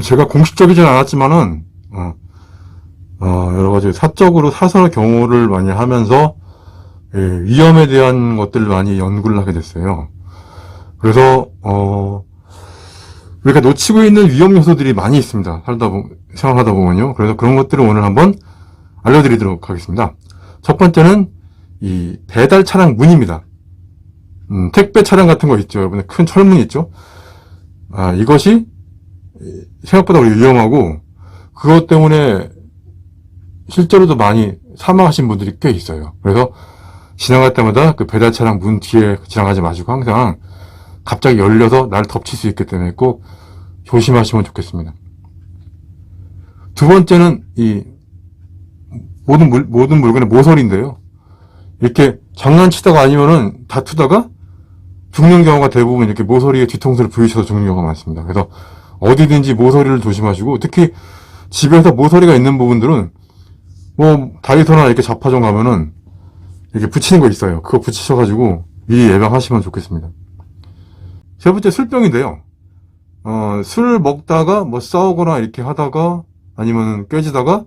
제가 공식적이진 않았지만은, 어, 어, 여러 가지 사적으로 사설 경호를 많이 하면서, 예, 위험에 대한 것들을 많이 연구를 하게 됐어요. 그래서, 어, 우리가 놓치고 있는 위험 요소들이 많이 있습니다. 살다 보, 생활하다 보면요. 그래서 그런 것들을 오늘 한번 알려드리도록 하겠습니다. 첫 번째는 이 배달 차량 문입니다. 음, 택배 차량 같은 거 있죠. 여러분 큰 철문 있죠. 아, 이것이 생각보다 위험하고 그것 때문에 실제로도 많이 사망하신 분들이 꽤 있어요. 그래서 지나갈 때마다 그 배달 차량 문 뒤에 지나가지 마시고 항상 갑자기 열려서 날 덮칠 수 있기 때문에 꼭 조심하시면 좋겠습니다. 두 번째는 이 모든 물, 모든 물건의 모서리인데요. 이렇게 장난치다가 아니면은 다투다가 죽는 경우가 대부분 이렇게 모서리에 뒤통수를 부딪혀서 죽는 경우가 많습니다. 그래서 어디든지 모서리를 조심하시고 특히 집에서 모서리가 있는 부분들은 뭐 다이소나 이렇게 잡화점 가면은 이렇게 붙이는 거 있어요. 그거 붙이셔가지고 미리 예방하시면 좋겠습니다. 세 번째 술병인데요. 어, 술 먹다가 뭐 싸우거나 이렇게 하다가 아니면 깨지다가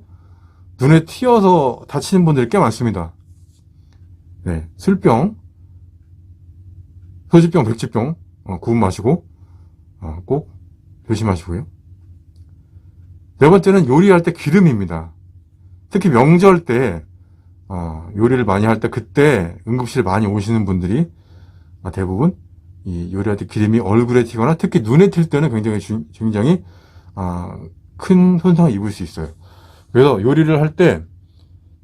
눈에 튀어서 다치는 분들이 꽤 많습니다. 네, 술병, 소주병, 백지병 어, 구분 마시고 어, 꼭 조심하시고요. 네 번째는 요리할 때 기름입니다. 특히 명절 때 어, 요리를 많이 할 때 그때 응급실에 많이 오시는 분들이 아, 대부분 이 요리할 때 기름이 얼굴에 튀거나 특히 눈에 튈 때는 굉장히 주- 굉장히 아, 큰 손상을 입을 수 있어요. 그래서 요리를 할 때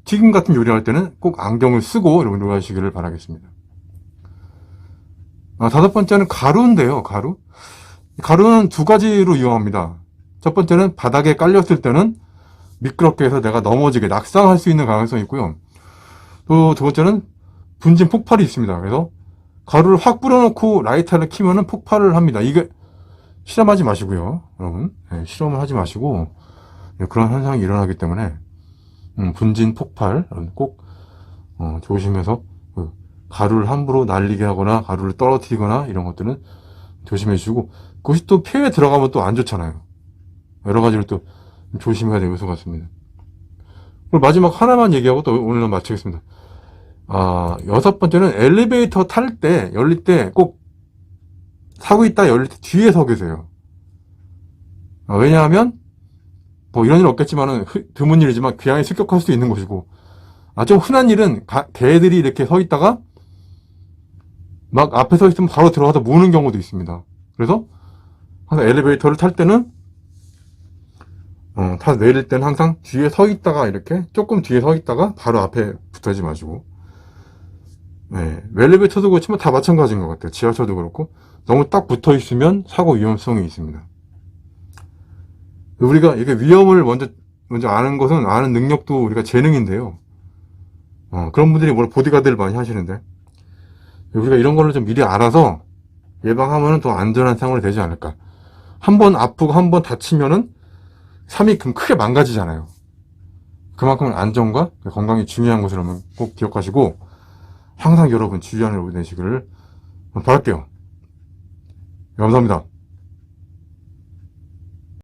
튀김 같은 요리를 할 때는 꼭 안경을 쓰고 요리하시기를 바라겠습니다. 아, 다섯 번째는 가루인데요. 가루. 가루는 두 가지로 이용합니다. 첫 번째는 바닥에 깔렸을 때는 미끄럽게 해서 내가 넘어지게 낙상할 수 있는 가능성이 있고요. 또 두 번째는 분진 폭발이 있습니다. 그래서 가루를 확 뿌려놓고 라이터를 키면은 폭발을 합니다. 이게 실험하지 마시고요, 여러분. 네, 실험을 하지 마시고 네, 그런 현상이 일어나기 때문에 음, 분진 폭발 꼭 어, 조심해서 그 가루를 함부로 날리게 하거나 가루를 떨어뜨리거나 이런 것들은 조심해 주시고 그것이 또 폐에 들어가면 또 안 좋잖아요. 여러 가지를 또 조심해야 될 요소 같습니다. 그리고 마지막 하나만 얘기하고 또 오늘은 마치겠습니다. 아, 여섯 번째는 엘리베이터 탈 때, 열릴 때꼭 타고 있다 열릴 때 뒤에 서 계세요. 아, 왜냐하면, 뭐 이런 일 없겠지만은, 흐- 드문 일이지만 귀향이 습격할 수도 있는 것이고, 아, 좀 흔한 일은 가- 개들이 이렇게 서 있다가, 막 앞에 서 있으면 바로 들어가서 무는 경우도 있습니다. 그래서, 항상 엘리베이터를 탈 때는, 어, 타 내릴 때는 항상 뒤에 서 있다가 이렇게 조금 뒤에 서 있다가 바로 앞에 붙어지 마시고 네, 엘리베이터도 그렇지만 다 마찬가지인 것 같아요. 지하철도 그렇고 너무 딱 붙어 있으면 사고 위험성이 있습니다. 우리가 이게 위험을 먼저 먼저 아는 것은 아는 능력도 우리가 재능인데요. 어, 그런 분들이 뭘 보디가드를 많이 하시는데 우리가 이런 거를 좀 미리 알아서 예방하면 더 안전한 생활이 되지 않을까. 한 번 아프고 한 번 다치면은 삶이 그럼 크게 망가지잖아요. 그만큼 안전과 건강이 중요한 것을 꼭 기억하시고 항상 여러분 주의 안에 내시기를 바랄게요. 감사합니다.